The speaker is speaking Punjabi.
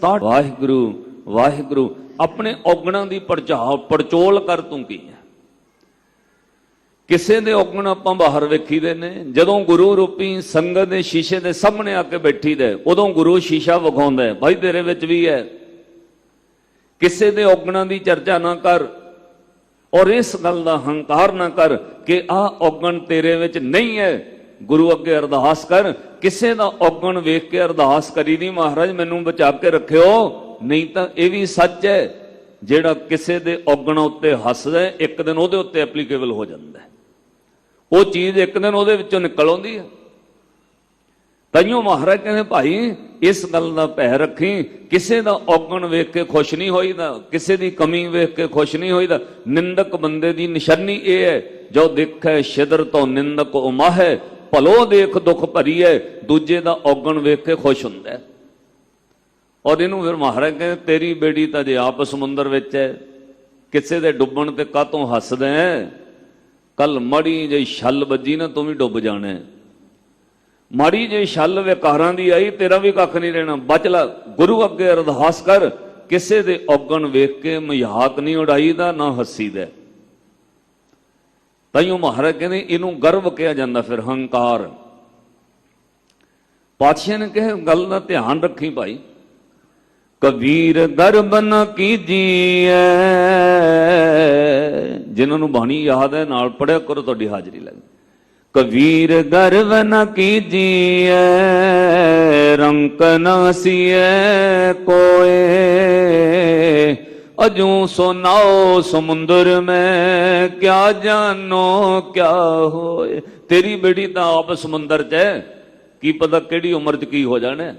ਤਾਂ ਵਾਹਿਗੁਰੂ ਵਾਹਿਗੁਰੂ ਆਪਣੇ ਔਗਣਾਂ ਦੀ ਪਰਚਾਅ ਪੜਚੋਲ ਕਰ ਤੂੰ ਕੀ ਹੈ? ਕਿਸੇ ਦੇ ਔਗਣ ਆਪਾਂ ਬਾਹਰ ਵੇਖੀਦੇ ਨੇ ਜਦੋਂ ਗੁਰੂ ਰੂਪੀ ਸੰਗਤ ਦੇ ਸ਼ੀਸ਼ੇ ਦੇ ਸਾਹਮਣੇ ਆ ਕੇ ਬੈਠੀਦਾ ਹੈ, ਉਦੋਂ ਗੁਰੂ ਸ਼ੀਸ਼ਾ ਵਿਖਾਉਂਦਾ ਹੈ, ਭਾਈ ਤੇਰੇ ਵਿੱਚ ਵੀ ਹੈ। ਕਿਸੇ ਦੇ ਔਗਣਾਂ ਦੀ ਚਰਚਾ ਨਾ ਕਰ ਔਰ ਇਸ ਗੱਲ ਦਾ ਹੰਕਾਰ ਨਾ ਕਰ ਕਿ ਆਹ ਔਗਣ ਤੇਰੇ ਵਿੱਚ ਨਹੀਂ ਹੈ। ਗੁਰੂ ਅੱਗੇ ਅਰਦਾਸ ਕਰ, ਕਿਸੇ ਦਾ ਔਗਣ ਵੇਖ ਕੇ ਅਰਦਾਸ ਕਰੀ ਨਹੀਂ ਮਹਾਰਾਜ, ਮੈਨੂੰ ਬਚਾ ਕੇ ਰੱਖਿਓ। ਨਹੀਂ ਤਾਂ ਇਹ ਵੀ ਸੱਚ ਹੈ, ਜਿਹੜਾ ਕਿਸੇ ਦੇ ਔਗਣ ਉੱਤੇ ਹੱਸਦਾ ਇੱਕ ਦਿਨ ਉਹਦੇ ਉੱਤੇ ਐਪਲੀਕੇਬਲ ਹੋ ਜਾਂਦਾ ਹੈ। ਉਹ ਚੀਜ਼ ਇੱਕ ਦਿਨ ਉਹਦੇ ਵਿੱਚੋਂ ਨਿਕਲ ਆਉਂਦੀ ਹੈ। ਤਈਓ ਮਹਾਰਾਜ ਕਹਿੰਦੇ, ਭਾਈ, ਇਸ ਗੱਲ ਦਾ ਭੈ ਰੱਖੀ, ਕਿਸੇ ਦਾ ਔਗਣ ਵੇਖ ਕੇ ਖੁਸ਼ ਨਹੀਂ ਹੋਈਦਾ, ਕਿਸੇ ਦੀ ਕਮੀ ਵੇਖ ਕੇ ਖੁਸ਼ ਨਹੀਂ ਹੋਈਦਾ। ਨਿੰਦਕ ਬੰਦੇ ਦੀ ਨਿਸ਼ਾਨੀ ਇਹ ਹੈ, ਜੋ ਦੇਖੈ ਸ਼ਿਦਰ ਤੋਂ ਨਿੰਦਕ ਉਮਾ ਹੈ ਭਲੋ ਦੇਖ ਦੁੱਖ ਭਰੀ ਹੈ ਦੂਜੇ ਦਾ ਔਗਣ ਵੇਖ ਕੇ ਖੁਸ਼ ਹੁੰਦਾ ਹੈ। ਔਰ ਇਹਨੂੰ ਫਿਰ ਮਹਾਰਾਜ ਕਹਿੰਦੇ, ਤੇਰੀ ਬੇੜੀ ਤਾਂ ਜੇ ਆਪ ਸਮੁੰਦਰ ਵਿੱਚ ਹੈ, ਕਿਸੇ ਦੇ ਡੁੱਬਣ ਤੇ ਕਾਤੋਂ ਹੱਸਦਾ ਹੈ? ਕੱਲ ਮੜੀ ਜੇ ਛੱਲ ਵੱਜੀ ਨਾ, ਤੂੰ ਵੀ ਡੁੱਬ ਜਾਣਾ ਹੈ। ਮਾੜੀ ਜੇ ਛੱਲ ਵਿਕਾਰਾਂ ਦੀ ਆਈ, ਤੇਰਾ ਵੀ ਕੱਖ ਨਹੀਂ ਰਹਿਣਾ। ਬਚ ਲੈ, ਗੁਰੂ ਅੱਗੇ ਅਰਦਾਸ ਕਰ, ਕਿਸੇ ਦੇ ਔਗਣ ਵੇਖ ਕੇ ਮਜ਼ਾਕ ਨਹੀਂ ਉਡਾਈਦਾ, ਨਾ ਹੱਸੀਦਾ। ਤਾਈਓ ਮਹਾਰਾਜ ਕਹਿੰਦੇ, ਇਹਨੂੰ ਗਰਵ ਕਿਹਾ ਜਾਂਦਾ ਫਿਰ, ਹੰਕਾਰ। ਪਾਤਸ਼ਾਹ ਨੇ ਕਿਹਾ, ਗੱਲ ਦਾ ਧਿਆਨ ਰੱਖੀ ਭਾਈ। ਕਬੀਰ ਗਰਬ ਨ ਕੀਜੀਐ ਜਿਨ੍ਹਾਂ ਨੂੰ ਬਾਣੀ ਯਾਦ ਹੈ, ਨਾਲ ਪੜਿਆ ਕਰੋ, ਤੁਹਾਡੀ ਹਾਜ਼ਰੀ ਲੱਗ ਕਬੀਰ ਗਰਵ ਨ ਕੀਜੀਐ ਰੰਕ ਨ ਸੀਐ ਕੋਏ। ਅਜੂ ਸੁਨਾਓ ਸਮੁੰਦਰ ਮੈਂ, ਕਿਆ ਜਾਨੋ ਕਿਆ ਹੋਏ? ਤੇਰੀ ਬੇਟੀ ਤਾਂ ਆਪ ਸਮੁੰਦਰ ਚ ਹੈ। ਕੀ ਪਤਾ ਕਿਹੜੀ ਉਮਰ ਚ ਕੀ ਹੋ ਜਾਣਾ